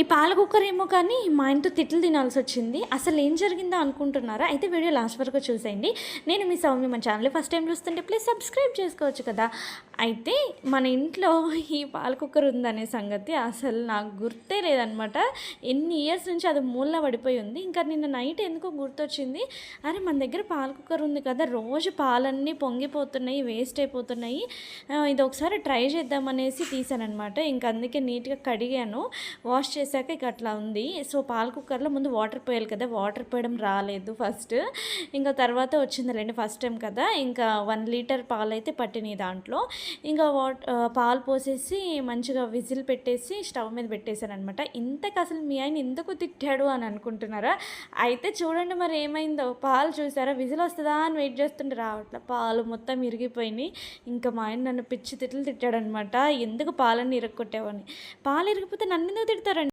ఈ పాల కుక్కర్ ఏమో కానీ మా ఇంట్లో తిట్లు తినాల్సి వచ్చింది. అసలు ఏం జరిగిందో అనుకుంటున్నారా? అయితే వీడియో లాస్ట్ వరకు చూసేయండి. నేను మీ సౌమ్య మా ఛానల్ ఫస్ట్ టైం చూస్తుంటే ప్లీజ్ సబ్స్క్రైబ్ చేసుకోవచ్చు కదా. అయితే మన ఇంట్లో ఈ పాల కుక్కర్ ఉందనే సంగతి అసలు నాకు గుర్తే లేదనమాట. ఎన్ని ఇయర్స్ నుంచి అది మూల పడిపోయి ఉంది. ఇంకా నిన్న నైట్ ఎందుకో గుర్తొచ్చింది అరే మన దగ్గర పాల కుక్కర్ ఉంది కదా రోజు పాలన్నీ పొంగిపోతున్నాయి వేస్ట్ అయిపోతున్నాయి. ఇది ఒకసారి ట్రై చేద్దామనేసి తీసానమాట ఇంకా అందుకే నీట్గా కడిగాను. వాష్ చేశాక ఇక అట్లా ఉంది. సో పాల కుక్కర్లో ముందు వాటర్ పోయాలి కదా వాటర్ పోయడం రాలేదు ఫస్ట్. ఇంకా తర్వాత వచ్చిందిలేండి ఫస్ట్ టైం కదా ఇంకా వన్ లీటర్ పాలైతే పట్టినాయి దాంట్లో. ఇంకా వాట్ పాలు పోసేసి మంచిగా విజిల్ పెట్టేసి స్టవ్ మీద పెట్టేశాను అనమాట ఇంతకు అసలు మీ ఆయన ఎందుకు తిట్టాడు అని అనుకుంటున్నారా? అయితే చూడండి మరి ఏమైందో. పాలు చూసారా? విజిల్ వస్తుందా అని వెయిట్ చేస్తుంటే రావట్లే పాలు మొత్తం ఇరిగిపోయినాయి. ఇంకా మా ఆయన నన్ను పిచ్చి తిట్లు తిట్టాడనమాట ఎందుకు పాలన్నీ ఇరగొట్టావని పాలు ఇరిగిపోతే నన్ను ఎందుకు తిడతారండి?